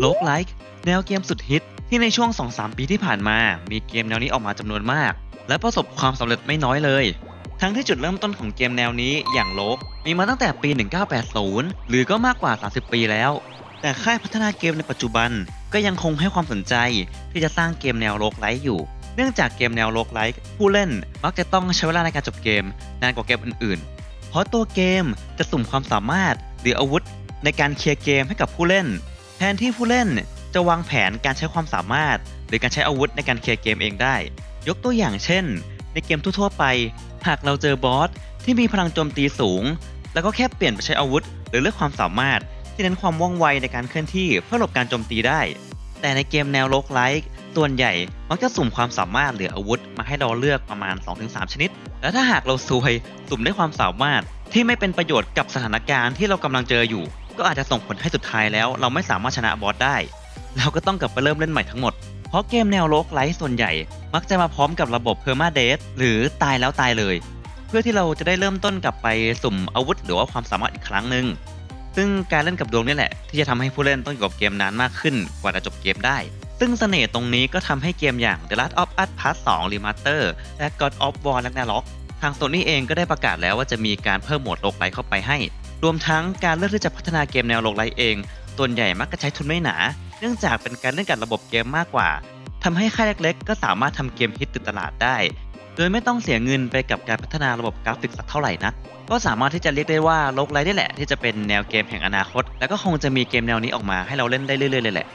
โลกไลค์แนวเกมสุดฮิตที่ในช่วง 2-3 ปีที่ผ่านมา มีเกมแนวนี้ออกมาจำนวนมาก และประสบความสำเร็จไม่น้อยเลย ทั้งที่จุดเริ่มต้นของเกมแนวนี้อย่างโลกมีมาตั้งแต่ปี 1980 หรือก็มากกว่า 30 ปีแล้ว แต่ค่ายพัฒนาเกมในปัจจุบันก็ยังคงให้ความสนใจที่จะสร้างเกมแนวโลกไลค์อยู่ เนื่องจากเกมแนวโลกไลค์ผู้เล่นมักจะต้องใช้เวลาในการจบเกมนานกว่าเกมอื่นๆ เพราะตัวเกมจะสุ่มความสามารถหรืออาวุธในการเคลียร์เกมให้กับผู้เล่น แทนที่ผู้เล่นจะวางแผนการใช้ความสามารถ หรือการใช้อาวุธในการเคลียร์เกมเองได้ ยกตัวอย่างเช่น ในเกมทั่วๆไป หากเราเจอบอสที่มีพลังโจมตีสูง แล้วก็แค่เปลี่ยนไปใช้อาวุธ หรือเลือกความสามารถ ที่เน้นความว่องไวในการเคลื่อนที่เพื่อหลบการโจมตีได้ แต่ในเกมแนวโลกไลค์ส่วนใหญ่มักจะสุ่มความสามารถหรืออาวุธ มาให้เราเลือกประมาณ 2-3 ชนิด และถ้าหากเราซวยสุ่มได้ความสามารถที่ไม่เป็นประโยชน์กับสถานการณ์ที่เรากำลังเจออยู่ ก็อาจจะส่งผลให้สุดท้ายแล้ว เราไม่สามารถชนะบอสได้ เราก็ต้องกลับไปเริ่มเล่นใหม่ทั้งหมด เพราะเกมแนวโลกไลท์ส่วนใหญ่ มักจะมาพร้อมกับระบบเพอร์มาเดสหรือตายแล้วตายเลย เพื่อที่เราจะได้เริ่มต้นกลับไปสุ่มอาวุธ หรือว่าความสามารถอีกครั้งหนึ่งซึ่งการเล่นกับดวงนี่แหละ ที่จะทำให้ผู้เล่นต้องอยู่กับเกมนานมากขึ้นกว่าจะจบเกมได้ ซึ่งเสน่ห์ตรงนี้ก็ทำให้เกมอย่าง The Last of Us Part 2 Remaster และ God of War Ragnarok ทางโซนี่เองก็ได้ประกาศแล้วว่าจะมีการเพิ่มโหมดโลกไลท์เข้าไปให้ รวมทั้งการเลือกที่จะพัฒนาเกมแนวโลกไลเองส่วนใหญ่มักจะใช้ทุนไม่หนา เนื่องจากเป็นการเล่นกับระบบเกมมากกว่าทำให้ค่ายเล็ก ๆ ก็สามารถทำเกมฮิตติดตลาดได้ โดยไม่ต้องเสียเงินไปกับการพัฒนาระบบกราฟิกสักเท่าไหร่นัก ก็สามารถที่จะเรียกได้ว่าโลกไลได้แหละ ที่จะเป็นแนวเกมแห่งอนาคต แล้วก็คงจะมีเกมแนวนี้ออกมาให้เราเล่นได้เรื่อยๆเลยแหละ